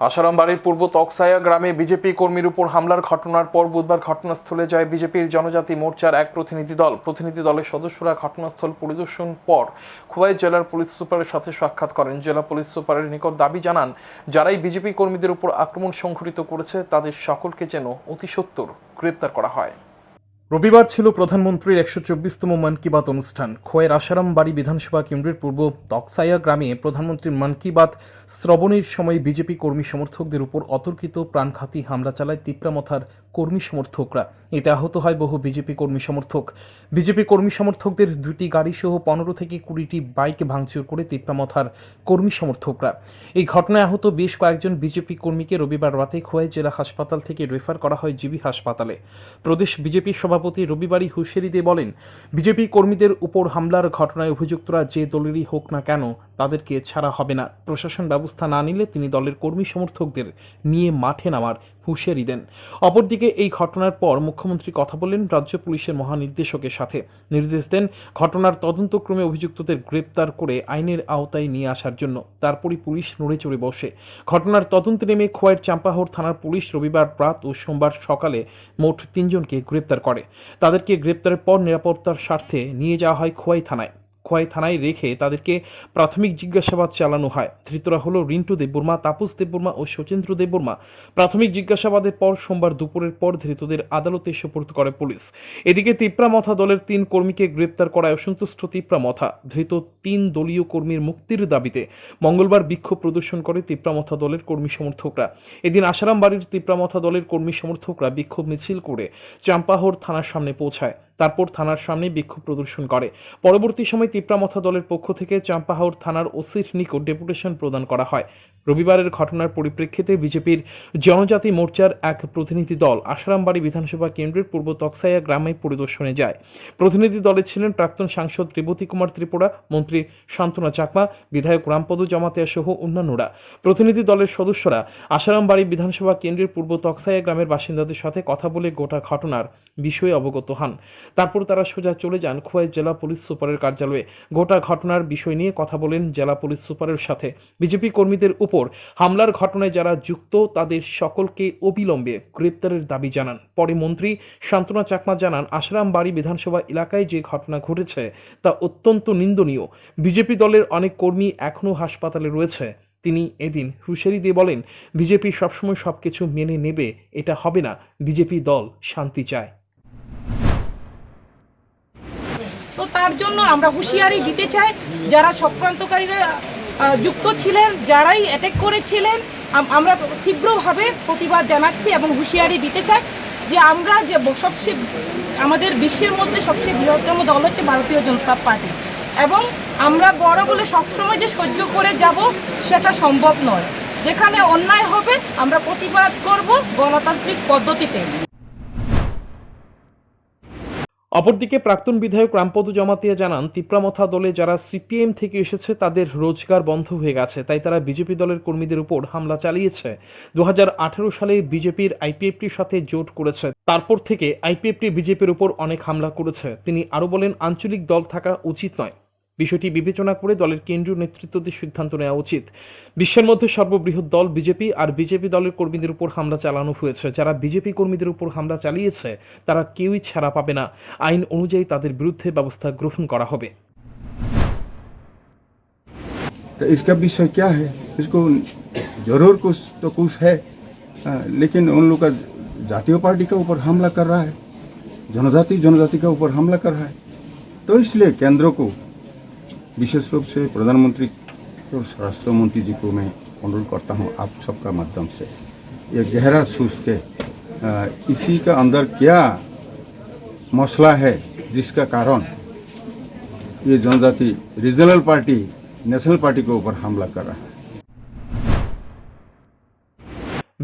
আসারাম বাড়ির পূর্ব তকসায়া গ্রামে বিজেপি কর্মীর উপর হামলার ঘটনার পর বুধবার ঘটনাস্থলে যায় বিজেপির জনজাতি মোর্চার এক প্রতিনিধি দল। প্রতিনিধি দলের সদস্যরা ঘটনাস্থল পরিদর্শন পর খুবাই জেলার পুলিশ সুপারের সাথে সাক্ষাৎ করেন। জেলা পুলিশ সুপারের নিকট দাবি জানান, যারাই বিজেপি কর্মীদের উপর আক্রমণ সংঘটিত করেছে, তাদের সকলকে যেন অতি সত্তর গ্রেপ্তার করা হয়। রবিবার ছিল প্রধানমন্ত্রীর একশো চব্বিশতম মন কি বাত অনুষ্ঠান। খোয়ের আসারাম বাড়ি বিধানসভা কেন্দ্রের পূর্ব তকসাইয়া গ্রামে প্রধানমন্ত্রীর মন কি বাত শ্রবণের সময় বিজেপি কর্মী সমর্থকদের উপর অতর্কিত প্রাণঘাতী হামলা চালায় তিপ্রামথার কর্মী সমর্থকরা। এতে আহত হয় বহু বিজেপি কর্মী সমর্থক। বিজেপি কর্মী সমর্থকদের দুটি গাড়ি সহ পনেরো থেকে কুড়িটি বাইক ভাঙচুর করে তিপ্রামথার কর্মী সমর্থকরা। এই ঘটনায় আহত বেশ কয়েকজন বিজেপি কর্মীকে রবিবার রাতে খোয়াই জেলা হাসপাতাল থেকে রেফার করা হয় জিবি হাসপাতালে। প্রদেশ বিজেপি সভাপতি রবিবারই হুঁশিয়ারি বলেন, বিজেপি কর্মীদের উপর হামলার ঘটনায় অভিযুক্তরা যে দলেরই হোক না কেন তাদেরকে ছাড়া হবে না। প্রশাসন ব্যবস্থা না নিলে তিনি দলের কর্মী সমর্থকদের নিয়ে মাঠে নামার হুঁশিয়ারি দেন। অপরদিকে এই ঘটনার পর মুখ্যমন্ত্রী কথা বললেন রাজ্য পুলিশের মহানির্দেশকের সাথে। নির্দেশ দেন ঘটনার তদন্তক্রমে অভিযুক্তদের গ্রেপ্তার করে আইনের আওতায় নিয়ে আসার জন্য। তারপরই পুলিশ নড়ে চড়ে বসে। ঘটনার তদন্তে নেমে খোয়াইয়ের চাম্পাহর থানার পুলিশ রবিবার রাত ও সোমবার সকালে মোট তিনজনকে গ্রেপ্তার করে। তাদেরকে গ্রেপ্তারের পর নিরাপত্তার স্বার্থে নিয়ে যাওয়া হয় খোয়াই থানায়। খোয়াই থানায় রেখে তাদেরকে প্রাথমিক জিজ্ঞাসাবাদ চালানো হয়। ধৃতরা হলো রিন্টু দেববর্মা, তাপস দেববর্মা ও শচীন্দ্র দেববর্মা। প্রাথমিক জিজ্ঞাসাবাদের পর সোমবার দুপুরের পর ধৃতদের আদালতে সোপর্দ করে পুলিশ। এদিকে তিপ্রামথা দলের তিন কর্মীকে গ্রেপ্তার করায় অসন্তুষ্ট তিপ্রামথা ধৃত তিন দলীয় কর্মীর মুক্তির দাবিতে মঙ্গলবার বিক্ষোভ প্রদর্শন করে তিপ্রামথা দলের কর্মী সমর্থকরা। এদিন আসারাম বাড়ির তিপ্রামথা দলের কর্মী সমর্থকরা বিক্ষোভ মিছিল করে চাম্পাহর থানার সামনে পৌঁছায়। তারপর থানার সামনে বিক্ষোভ প্রদর্শন করে। পরবর্তী সময় তিপ্রামথা দলের পক্ষ থেকে চাম্পাহাওর থানার ওসির নিকট ডেপুটেশন প্রদান করা হয়। রবিবারের ঘটনার পরিপ্রেক্ষিতে বিজেপির জনজাতি মোর্চার এক প্রতিনিধি দল আশারামবাড়ি বিধানসভা কেন্দ্রের পূর্ব তকসাইয়া গ্রামে পরিদর্শনে যায়। প্রতিনিধি দলে ছিলেন প্রাক্তন সাংসদ রেবতী কুমার ত্রিপুরা, মন্ত্রী শান্তনা চাকমা, বিধায়ক রামপদ জমাতিয়া সহ অন্যান্যরা। প্রতিনিধি দলের সদস্যরা আসারামবাড়ি বিধানসভা কেন্দ্রের পূর্ব তকসাইয়া গ্রামের বাসিন্দাদের সাথে কথা বলে গোটা ঘটনার বিষয়ে অবগত হন। তারপর তারা সোজা চলে যান খোয়াই জেলা পুলিশ সুপারের কার্যালয়ে। গোটা ঘটনার বিষয় নিয়ে কথা বলেন জেলা পুলিশ সুপারের সাথে। বিজেপি কর্মীদের উপর হামলার ঘটনায় যারা যুক্ত, তাদের সকলকে অবিলম্বে গ্রেপ্তারের দাবি জানান। পরে মন্ত্রী শান্তনা চাকমা জানান আশরাম বাড়ি বিধানসভা এলাকায় যে ঘটনা ঘটেছে তা অত্যন্ত নিন্দনীয়। বিজেপি দলের অনেক কর্মী এখনও হাসপাতালে রয়েছে। তিনি এদিন হুঁশিয়ারি দিয়ে বলেন, বিজেপি সবসময় সবকিছু মেনে নেবে, এটা হবে না। বিজেপি দল শান্তি চায়। তো তার জন্য আমরা হুঁশিয়ারি দিতে চাই, যারা চক্রান্তকারীরা যুক্ত ছিলেন, যারাই অ্যাটেক করেছিলেন আমরা তীব্রভাবে প্রতিবাদ জানাচ্ছি এবং হুঁশিয়ারি দিতে চাই যে আমরা যে সবচেয়ে, আমাদের বিশ্বের মধ্যে সবচেয়ে বৃহত্তম দল হচ্ছে ভারতীয় জনতা পার্টি। এবং আমরা বড় বলে সবসময় যে সহ্য করে যাব সেটা সম্ভব নয়। যেখানে অন্যায় হবে, আমরা প্রতিবাদ করব গণতান্ত্রিক পদ্ধতিতে। অপরদিকে প্রাক্তন বিধায়ক রামপদ জমাতিয়া জানান, তিপ্রামথা দলে যারা সিপিএম থেকে এসেছে, তাদের রোজগার বন্ধ হয়ে গেছে। তাই তারা বিজেপি দলের কর্মীদের উপর হামলা চালিয়েছে। দু হাজার আঠেরো সালে বিজেপির আইপিএফটির সাথে জোট করেছে। তারপর থেকে আইপিএফটি বিজেপির উপর অনেক হামলা করেছে। তিনি আরও বলেন, আঞ্চলিক দল থাকা উচিত নয়। বিষয়টি বিবেচনা করে দলের কেন্দ্রীয় নেতৃত্বদের সিদ্ধান্ত নেওয়া উচিত বিশ্বের মধ্যে সর্ববৃহৎ দল বিজেপি আর বিজেপি দলের কর্মীদের উপর হামলা চালানো হয়েছে যারা বিজেপি কর্মীদের উপর হামলা চালিয়েছে তারা কেউই ছাড়া পাবে না আইন অনুযায়ী তাদের বিরুদ্ধে ব্যবস্থা গ্রহণ করা হবে तो इसका विषय क्या है इसको जरूर कुछ तो कुछ है आ, लेकिन उन लोग का जातीय पार्टी के ऊपर हमला कर रहा है जनजाति जनजाति के ऊपर हमला कर रहा है तो इसलिए केंद्र को विशेष रूप से प्रधानमंत्री और राष्ट्र मंत्री जी को मैं अनुरोध करता हूँ आप सबका माध्यम से। ये गहरा सोच के इसी का अंदर क्या मसला है जिसका कारण ये जनजाति रीजनल पार्टी, नेशनल पार्टी के ऊपर हमला कर रहा है?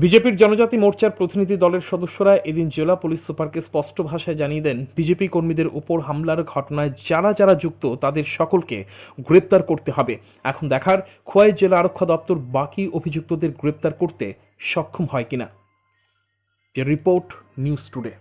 বিজেপির জনজাতি মোর্চার প্রতিনিধি দলের সদস্যরা এদিন জেলা পুলিশ সুপারকে স্পষ্ট ভাষায় জানিয়ে দেন, বিজেপি কর্মীদের উপর হামলার ঘটনায় যারা যারা যুক্ত তাদের সকলকে গ্রেপ্তার করতে হবে। এখন দেখার খোয়াই জেলা আরক্ষা দপ্তর বাকি অভিযুক্তদের গ্রেপ্তার করতে সক্ষম হয় কিনা। Report, news today.